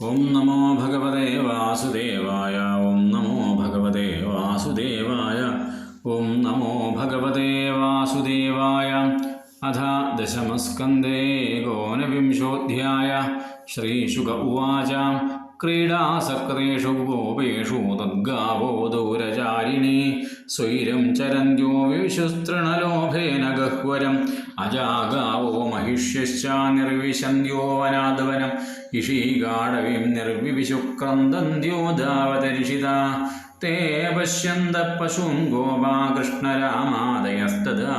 ഓം നമോ ഭഗവതേ വാസുദേവായ ഓം നമോ ഭഗവതേ വാസുദേവായ ഓം നമോ ഭഗവതേ വാസുദേവായ. അഥ ദശമസ്കന്ധേ ഗോനവിംശോധ്യായ ശ്രീശുക ഉവാച ക്രീഡാസക്രേഷു ഗോപേഷു തദ്ഗാവോ ദൂരചാരിണി. സ്വൈരം ചരന്ത്യോ വിശുസ്തൃണലോഭേന ഗഹ്വരം. അജാഗാവോ മഹിഷ്യശ്ച നിർവിശന്ത്യോ വനാദ്വനം ഇഷീകാടവീം നിർവിവിശുക്രന്ദന്ത്യോ ധാവതരിഷിത ते पश्यन्तः पशूं गोपा कृष्णरामादयस्तदा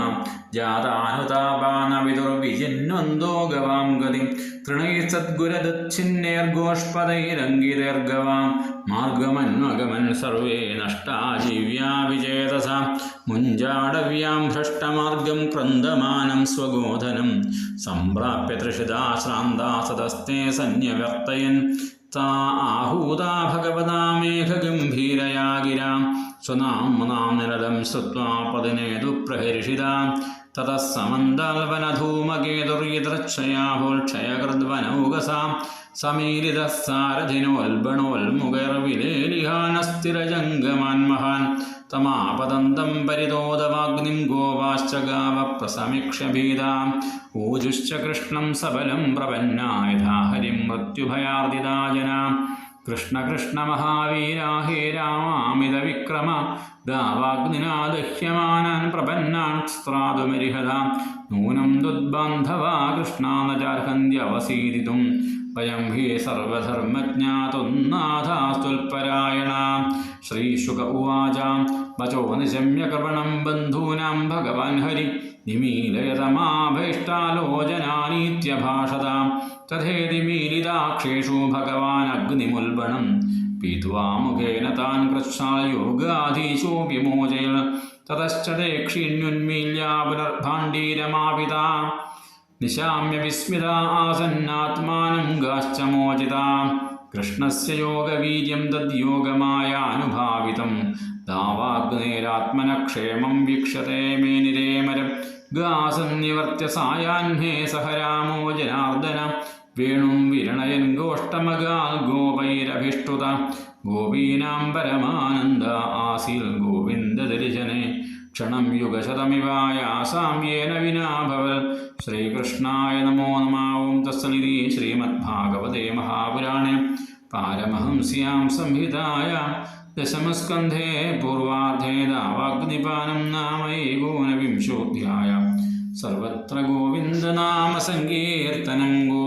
जातानुतापानविदुर्विजिन्वन्दो गवां गतिं तृणैर्सद्गुरदच्छिन्नैर्गोष्पदैरङ्गितैर्गवां मार्गमन्वगमन् सर्वे नष्टा जीव्या विचेतसा मुञ्जाडव्यां भ्रष्टमार्गं क्रन्दमानं स्वगोधनं सम्प्राप्य त्रिषिदा श्रान्ता सदस्ते सन्न्यवर्तयन् ता आहूता भगवता मेघगम्भीरया गिरां സ്വനാംനാനിരതം ശ്രുവാ പതിനേതു പ്രഹരിഷിത തത സമന്താൽവനധൂമകേതുർയതൃക്ഷയാഹോക്ഷയകൃദ്വനൗകസാം സമീരിത സാരഥിനോൽബണോൽമുഖേർവിലേലിഹാനസ്ഥിരജംഗമാൻ മഹാൻ തമാപദന്തം പരിതോദവാഗ്നിം ഗോവാശ്ച ഗാവ പ്രസമിക്ഷഭീതാം ഊജുശ്ച കൃഷ്ണം സബലം പ്രപന്നായഥാ ഹരിം മൃത്യുഭയാർദിതാ ജനാം കൃഷ്ണ കൃഷ്ണ മഹാവീരാ ഹേ രാമാമിത വിക്രമ ദാവാഗ്നിനാ ദഹ്യമാനാൻ പ്രപന്നാൻ സ്ത്രാതുമരിഹത നൂനം ദുദ്ബാന്ധവാ കൃഷ്ണാനചാർഹന്ത്യവസീതിതും. വയം ഹേ സർവധർമ്മജ്ഞാതൊന്നാഥാസ്തുൽപരായണ. श्रीशुक उवाच वचो निशम्य कृपणं बन्धूनां भगवान् हरि निमीलयतमाभीष्टालोचनानीत्यभाषतां तथेति मीलिताक्षेषु भगवानग्निमुल्बणं पीत्वा मुखेन तान् कृच्छायोगाधीशोऽपि मोचयन् ततश्च ते क्षीण्युन्मील्या पुनर्भाण्डीरमापिता निशाम्य विस्मिता आसन्नात्मानं गाश्च मोचिता കൃഷ്ണസ്യ യോഗവീര്യം തദ്യോഗമായ അനുഭാവിതം ദാവാഗ്നേരാത്മനക്ഷേമം വീക്ഷതേ മേനിരേമരം ഗാസം നിവർത്തിയ സായാഹ്നേ സഹ രാമോ ജനാർദ്ദന. വേണും വിരണയൻ ഗോഷ്ടമകാൽ ഗോപൈരഭിഷ്ടുത. ഗോപീനാം പരമാനന്ദ ആസീൽ ഗോവിന്ദ ദർശനെ ക്ഷണം യുഗശതമിവായാസാമ്യേന വിനാഭവൽ. ശ്രീകൃഷ്ണായ നമോ നമാവും. തസ്സനിധി ശ്രീമദ്ഭാഗവതേ മഹാപുരാണ. पारमहंस्यां संहिताय दशमस्कन्धे पूर्वार्धे दावाग्निपानं एकोनविंशोऽध्याय। सर्वत्र गोविन्दनामसङ्कीर्तनं गोविन्द